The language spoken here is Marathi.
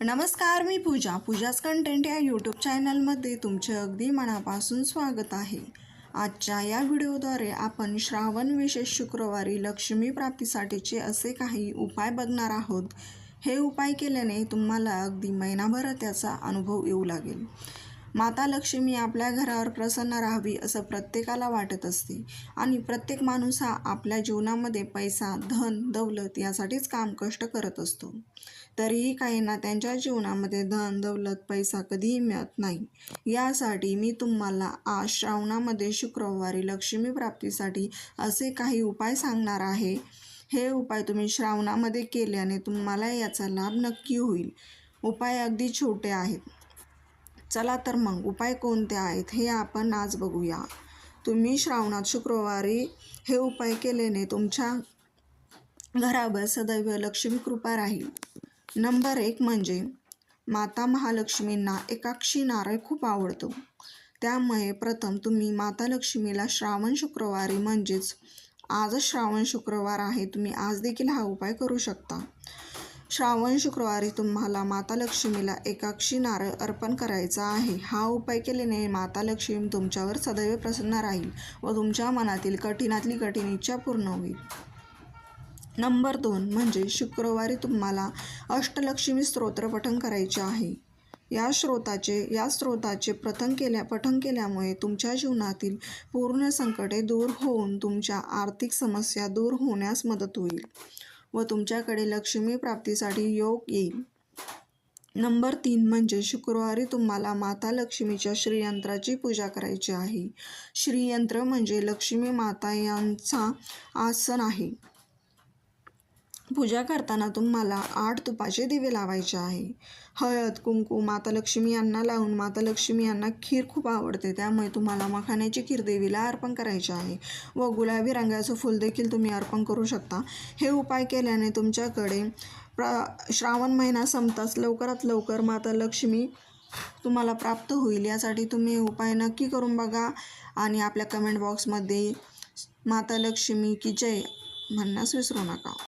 नमस्कार मी पूजा. पूजाच कंटेंट या यूट्यूब चॅनलमध्ये तुमचे अगदी मनापासून स्वागत आहे. आजच्या या व्हिडिओद्वारे आपण श्रावण विशेष शुक्रवारी लक्ष्मी प्राप्तीसाठीचे असे काही उपाय बघणार आहोत. हे उपाय केल्याने तुम्हाला अगदी महिनाभर त्याचा अनुभव येऊ लागेल. माता लक्ष्मी आपल्या घरावर प्रसन्न राहावी असं प्रत्येकाला वाटत असते. आणि प्रत्येक माणूस हा आपल्या जीवनामध्ये पैसा धन दौलत यासाठीच काम कष्ट करत असतो. तरीही काहींना त्यांच्या जीवनामध्ये धन दौलत पैसा कधीही मिळत नाही. यासाठी मी तुम्हाला आज श्रावणामध्ये शुक्रवारी लक्ष्मी प्राप्तीसाठी असे काही उपाय सांगणार आहे. हे उपाय तुम्ही श्रावणामध्ये केल्याने तुम्हाला याचा लाभ नक्की होईल. उपाय अगदी छोटे आहेत. चला तर मग उपाय कोणते आहेत हे आपण आज बघूया. तुम्ही श्रावणात शुक्रवारी हे उपाय केल्याने तुमच्या घरावर सदैव लक्ष्मी कृपा राहील. नंबर एक म्हणजे माता महालक्ष्मींना एकाक्षी नारळ खूप आवडतो. त्यामुळे प्रथम तुम्ही माता लक्ष्मीला श्रावण शुक्रवारी म्हणजेच आजच श्रावण शुक्रवार आहे तुम्ही आज देखील हा उपाय करू शकता. श्रावण शुक्रवारी तुम्हाला माता लक्ष्मीला एकाक्षी नारळ अर्पण करायचा आहे. हा उपाय केल्याने माता लक्ष्मी तुमच्यावर सदैव प्रसन्न राहील व तुमच्या मनातील कठीणातली कठीण इच्छा पूर्ण होईल. नंबर दोन म्हणजे शुक्रवारी तुम्हाला अष्टलक्ष्मी स्तोत्र पठण करायचे आहे. या स्रोताचे या स्रोताचे प्रथम केल्या पठण केल्यामुळे तुमच्या जीवनातील पूर्ण संकटे दूर होऊन तुमच्या आर्थिक समस्या दूर होण्यास मदत होईल. व तुमच्याकडे लक्ष्मी प्राप्तीसाठी योग येईल. नंबर तीन म्हणजे शुक्रवारी तुम्हाला माता लक्ष्मीच्या श्रीयंत्राची पूजा करायची आहे. श्रीयंत्र म्हणजे लक्ष्मी माता यांचा आसन आहे. पूजा करताना तुम्हाला आठ तुपाचे दिवे लावायचे आहे. हळद कुंकू माता लक्ष्मी यांना लावून माता लक्ष्मी यांना खीर खूप आवडते. त्यामुळे तुम्हाला मखाण्याची खीर देवीला अर्पण करायची आहे. व गुलाबी रंगाचं फूल देखील तुम्ही अर्पण करू शकता. हे उपाय केल्याने तुमच्याकडे प्र श्रावण महिना संपताच लवकरात लवकर माता लक्ष्मी तुम्हाला प्राप्त होईल. यासाठी तुम्ही उपाय नक्की करून बघा आणि आपल्या कमेंट बॉक्समध्ये माता लक्ष्मी की जय म्हणण्यास विसरू नका.